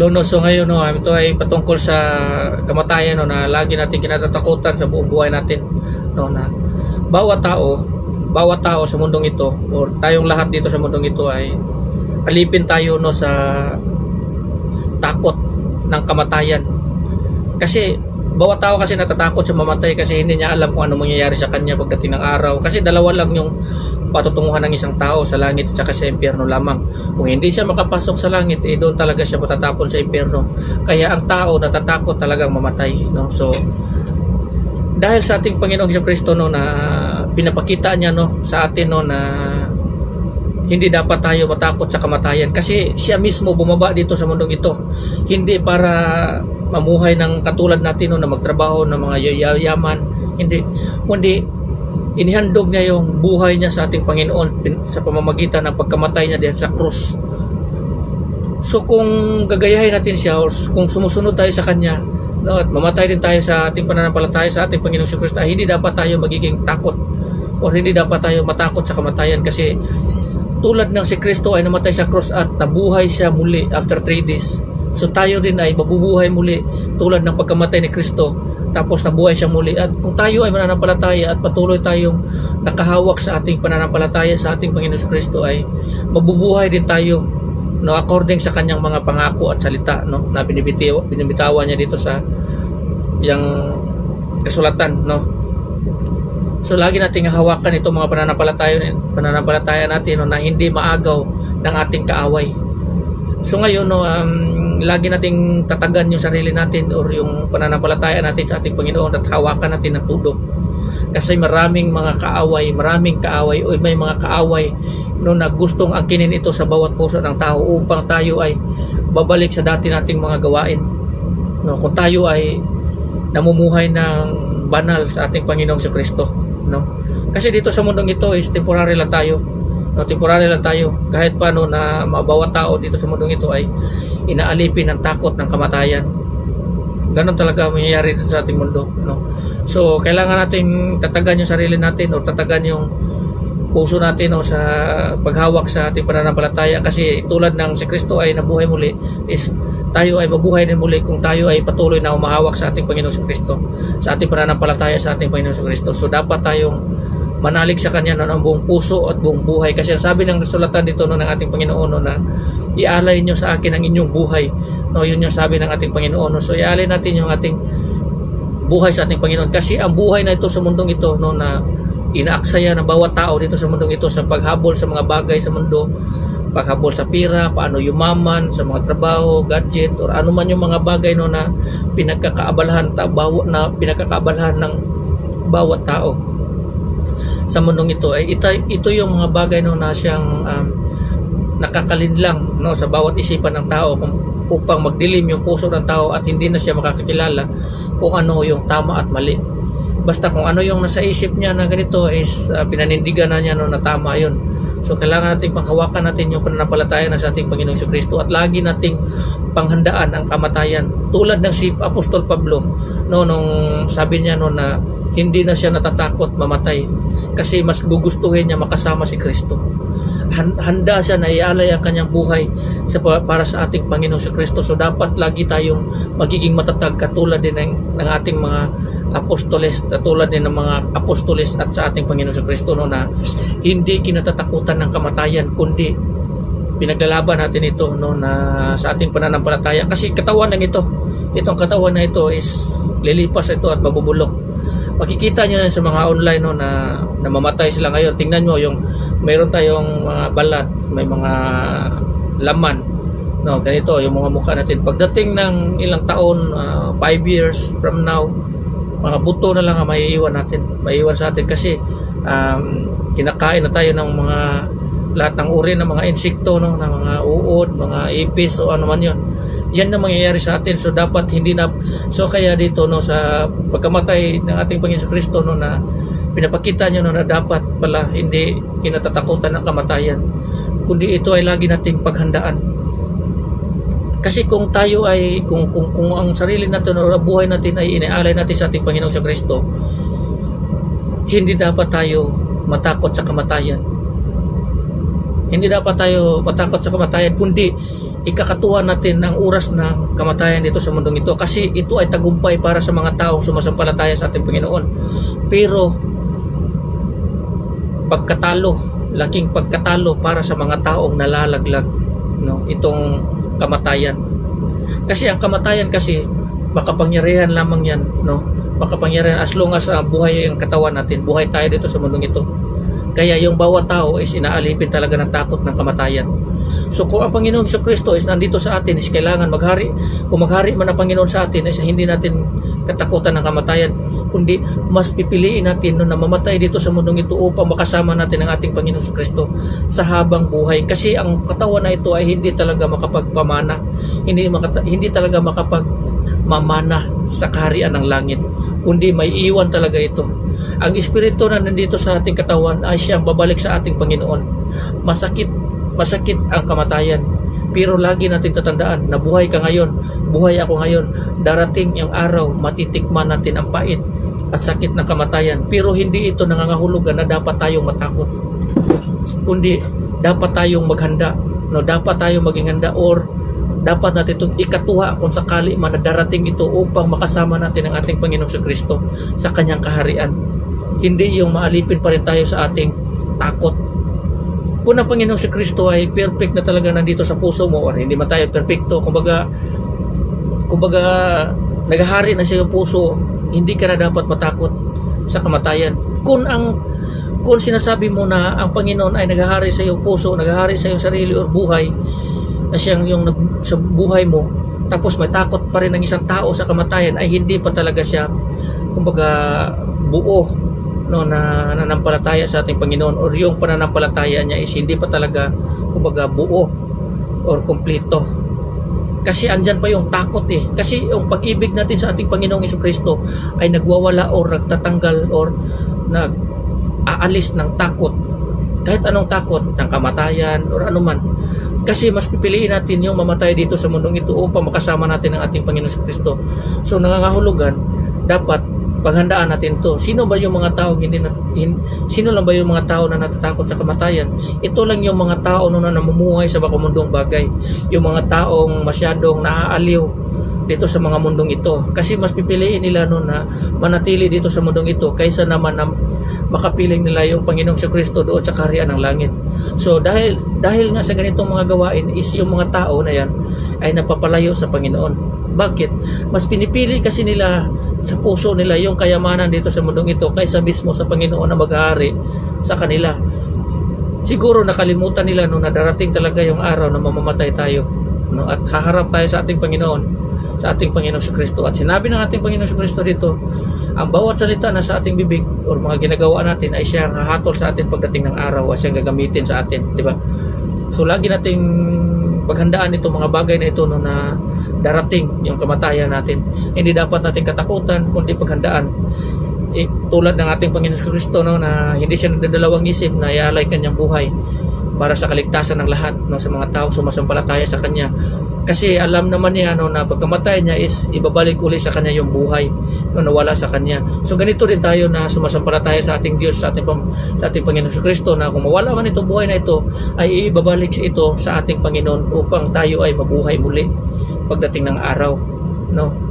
Luno, so ngayon no, ito ay patungkol sa kamatayan no, na lagi natin kinatatakutan sa buong buhay natin no, na bawat tao, bawat tao sa mundong ito or tayong lahat dito sa mundong ito ay alipin tayo no sa takot ng kamatayan. Kasi bawat tao kasi natatakot sa mamatay kasi hindi niya alam kung ano mangyayari sa kanya pagdating ng araw. Kasi dalawa lang yung patutunguhan ng isang tao sa langit at saka sa impyerno lamang. Kung hindi siya makapasok sa langit, eh doon talaga siya matatapon sa impyerno. Kaya ang tao natatakot talagang mamatay. No? So, dahil sa ating Panginoong Hesus Kristo no, na pinapakita niya no, sa atin no, na hindi dapat tayo matakot sa kamatayan kasi siya mismo bumaba dito sa mundong ito hindi para mamuhay ng katulad natin no, na magtrabaho ng mga yayaman hindi kundi inihandog niya yung buhay niya sa ating Panginoon sa pamamagitan ng pagkamatay niya diyan sa krus so kung gagayahin natin siya or kung sumusunod tayo sa kanya no, at mamatay din tayo sa ating pananampalataya sa ating Panginoong Kristo ay hindi dapat tayo magiging takot or hindi dapat tayo matakot sa kamatayan kasi tulad ng si Kristo ay namatay sa cross at nabuhay siya muli after 3 days. So tayo din ay mabubuhay muli tulad ng pagkamatay ni Kristo. Tapos nabuhay siya muli. At kung tayo ay mananampalataya at patuloy tayong nakahawak sa ating pananampalataya sa ating Panginoon Kristo ay mabubuhay din tayo no according sa kanyang mga pangako at salita no na binibitiw binibitawan niya dito sa yang kasulatan no. So lagi nating hawakan itong mga pananampalataya, pananampalataya natin no, na hindi maagaw ng ating kaaway. So ngayon no, um, lagi nating tatagan yung sarili natin or yung pananampalataya natin sa ating Panginoon at hawakan natin ng tudo. Kasi maraming mga kaaway, maraming kaaway o may mga kaaway no na gustong angkinin ito sa bawat puso ng tao upang tayo ay babalik sa dati nating mga gawain. No, kung tayo ay namumuhay ng banal sa ating Panginoong sa Kristo no kasi dito sa mundong ito is temporary lang tayo no temporary lang tayo. Kahit paano na mabawat tao dito sa mundong ito ay inaalipin ng takot ng kamatayan. Ganun talaga ang mangyayari dito sa ating mundo no? So kailangan nating tatagan yung sarili natin o tatagan yung puso natin no, sa paghawak sa ating pananampalataya. Kasi tulad ng si Kristo ay nabuhay muli is tayo ay mabuhay din muli kung tayo ay patuloy na umahawak sa ating Panginoong si Kristo sa ating pananampalataya sa ating Panginoong si Kristo. So dapat tayong manalig sa Kanya ng buong puso at buong buhay. Kasi sabi ng kasulatan dito no, ng ating Panginoon no, na ialay nyo sa akin ang inyong buhay. No, yun yung sabi ng ating Panginoon no. so ialay natin yung ating buhay sa ating Panginoon. Kasi ang buhay na ito sa mundong ito no na inaaksaya ng bawat tao dito sa mundong ito sa paghabol sa mga bagay sa mundo paghabol sa pira, paano yumaman sa mga trabaho, gadget or ano man yung mga bagay no na pinagkakaabalahan ta, bawa, na pinagkakaabalahan ng bawat tao sa mundong ito ay ito, ito yung mga bagay no na siyang um, nakakalinlang no sa bawat isipan ng tao kung upang magdilim yung puso ng tao at hindi na siya makakakilala kung ano yung tama at mali. Basta kung ano yung nasa isip niya na ganito is uh, pinanindigan na niya no na tama yun so kailangan nating panghawakan natin yung pananampalataya na sa ating Panginoong Kristo at lagi nating panghandaan ang kamatayan tulad ng si Apostol Pablo no nung sabi niya no na hindi na siya natatakot mamatay kasi mas gugustuhin niya makasama si Kristo Han- handa siya na ialay ang kanyang buhay sa para sa ating Panginoong Kristo. So dapat lagi tayong magiging matatag katulad din ng, ng ating mga apostoles, katulad din ng mga apostoles at sa ating Panginoong sa Kristo no, na hindi kinatatakutan ng kamatayan kundi pinaglalaban natin ito no na sa ating pananampalataya. Kasi katawan ng ito. Itong katawan na ito is lilipas ito at mabubulok. Makikita nyo sa mga online no, na namamatay sila ngayon. Tingnan nyo yung mayroon tayong mga balat may mga laman no ganito yung mga mukha natin. Pagdating ng ilang taon 5 years from now mga buto na lang ang maiiwan natin maiiwan sa atin kasi um, kinakain na tayo ng mga lahat ng uri ng mga insekto no ng mga uod mga ipis o ano man yon yan na mangyayari sa atin. So dapat hindi na so kaya dito no sa pagkamatay ng ating Panginoon Kristo no na pinapakita nyo no, na dapat pala hindi kinatatakutan ng kamatayan kundi ito ay lagi nating paghandaan kasi kung tayo ay kung kung, kung ang sarili natin o buhay natin ay inialay natin sa ating Panginoong sa Kristo hindi dapat tayo matakot sa kamatayan. Hindi dapat tayo matakot sa kamatayan kundi ikakatuwa natin ang oras ng kamatayan dito sa mundong ito. Kasi ito ay tagumpay para sa mga taong sumasampalataya sa ating Panginoon. Pero pagkatalo, laking pagkatalo para sa mga taong nalalaglag no? Itong kamatayan. Kasi ang kamatayan kasi makapangyarihan lamang yan no? Makapangyarihan as long as uh, buhay ang katawan natin buhay tayo dito sa mundong ito. Kaya yung bawat tao is inaalipin talaga ng takot ng kamatayan So kung ang Panginoong Hesus Kristo is nandito sa atin, is kailangan maghari. Kung maghari man ang Panginoon sa atin, is hindi natin katakutan ng kamatayan, kundi mas pipiliin natin no, na mamatay dito sa mundong ito upang makasama natin ang ating Panginoong Hesus Kristo sa habang buhay. Kasi ang katawan na ito ay hindi talaga makapagpamana, hindi, makata- hindi talaga makapag mamana sa kaharian ng langit, kundi may iwan talaga ito. Ang espiritu na nandito sa ating katawan ay siyang babalik sa ating Panginoon. Masakit masakit ang kamatayan. Pero lagi natin tatandaan na buhay ka ngayon, buhay ako ngayon, darating yung araw, matitikman natin ang pait at sakit ng kamatayan. Pero hindi ito nangangahulugan na dapat tayong matakot. Kundi dapat tayong maghanda, no, dapat tayong maging handa or dapat natin itong ikatuwa kung sakali man darating ito upang makasama natin ang ating Panginoong Kristo sa kanyang kaharian. Hindi yung maalipin pa rin tayo sa ating takot kung ang Panginoong si Kristo ay perfect na talaga nandito sa puso mo or hindi man tayo perfecto kumbaga kumbaga naghahari na siya yung puso hindi ka na dapat matakot sa kamatayan. Kung ang kung sinasabi mo na ang Panginoon ay naghahari sa iyong puso naghahari sa iyong sarili or buhay na siyang yung nag, sa buhay mo tapos may takot pa rin ng isang tao sa kamatayan ay hindi pa talaga siya kumbaga buo no na nanampalataya sa ating Panginoon or yung pananampalataya niya is hindi pa talaga kumbaga buo or kumpleto. Kasi andyan pa yung takot eh. Kasi yung pag-ibig natin sa ating Panginoong Kristo ay nagwawala or nagtatanggal or nag aalis ng takot. Kahit anong takot, ng kamatayan or anuman. Kasi mas pipiliin natin yung mamatay dito sa mundong ito upang makasama natin ang ating Panginoong Kristo. So nangangahulugan, dapat paghandaan natin to. Sino ba yung mga tao hindi na, hin, sino lang ba yung mga tao na natatakot sa kamatayan? Ito lang yung mga tao na namumuhay sa bakamundong bagay. Yung mga taong masyadong naaaliw dito sa mga mundong ito. Kasi mas pipiliin nila no na manatili dito sa mundong ito kaysa naman na makapiling nila yung Panginoong sa Kristo doon sa kaharian ng langit. So dahil dahil nga sa ganitong mga gawain is yung mga tao na yan ay napapalayo sa Panginoon. Bakit? Mas pinipili kasi nila sa puso nila yung kayamanan dito sa mundong ito kaysa mismo sa Panginoon na maghahari sa kanila. Siguro nakalimutan nila no na darating talaga yung araw na mamamatay tayo no at haharap tayo sa ating Panginoon sa ating Panginoon sa Kristo at sinabi ng ating Panginoon sa Kristo dito ang bawat salita na sa ating bibig o mga ginagawa natin ay siyang hahatol sa atin pagdating ng araw at siyang gagamitin sa atin di ba? So lagi nating paghandaan ito mga bagay na ito no na darating yung kamatayan natin. Hindi dapat natin katakutan kundi paghandaan. Eh, tulad ng ating Panginoon Kristo no, na hindi siya nagdadalawang isip na ialay kanyang buhay para sa kaligtasan ng lahat no, sa mga tao sumasampalataya sa kanya kasi alam naman niya no, na pagkamatay niya is ibabalik uli sa kanya yung buhay no, nawala sa kanya so ganito din tayo na sumasampalataya sa ating Diyos sa ating, sa ating Panginoon Kristo na kung mawala man itong buhay na ito ay ibabalik ito sa ating Panginoon upang tayo ay mabuhay muli pagdating ng araw no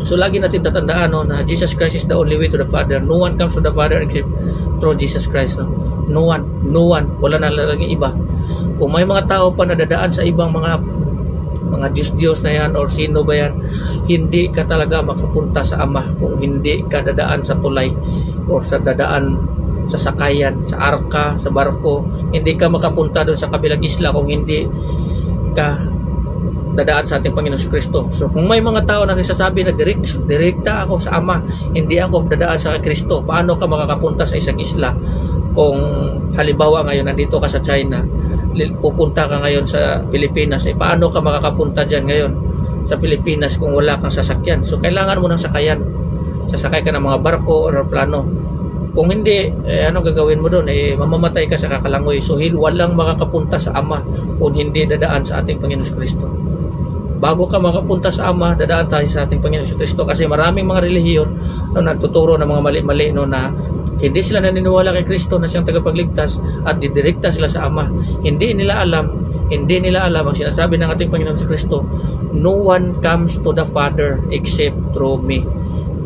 So lagi natin tatandaan no, na Jesus Christ is the only way to the Father. No one comes to the Father except through Jesus Christ. No, no one, no one, wala na lang iba. Kung may mga tao pa na dadaan sa ibang mga mga Diyos-Diyos na yan or sino ba yan, hindi ka talaga makapunta sa Ama kung hindi ka dadaan sa tulay or sa dadaan sa sakayan, sa arka, sa barko. Hindi ka makapunta doon sa kabilang isla kung hindi ka dadaan sa ating Panginoon Kristo. So kung may mga tao na nagsasabi na direkta ako sa Ama, hindi ako dadaan sa Kristo, paano ka makakapunta sa isang isla kung halimbawa ngayon nandito ka sa China, pupunta ka ngayon sa Pilipinas, eh, paano ka makakapunta dyan ngayon sa Pilipinas kung wala kang sasakyan? So kailangan mo ng sakayan. Sasakay ka ng mga barko o plano. Kung hindi, eh, ano gagawin mo doon? Eh, mamamatay ka sa kakalangoy. So, walang makakapunta sa Ama kung hindi dadaan sa ating Panginoon Kristo bago ka makapunta sa Ama, dadaan tayo sa ating Panginoon sa Kristo kasi maraming mga relihiyon no, nagtuturo ng mga mali-mali no, na hindi sila naniniwala kay Kristo na siyang tagapagligtas at didirekta sila sa Ama. Hindi nila alam Hindi nila alam ang sinasabi ng ating Panginoon si Kristo, no one comes to the Father except through me.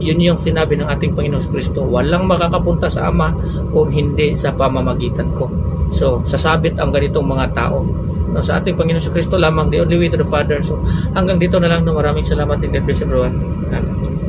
Yun yung sinabi ng ating Panginoon si Kristo. Walang makakapunta sa Ama kung hindi sa pamamagitan ko. So, sasabit ang ganitong mga tao. No, sa ating Panginoon si Kristo lamang, the only way to the Father. So, hanggang dito na lang. No, maraming salamat and God bless everyone. Amen.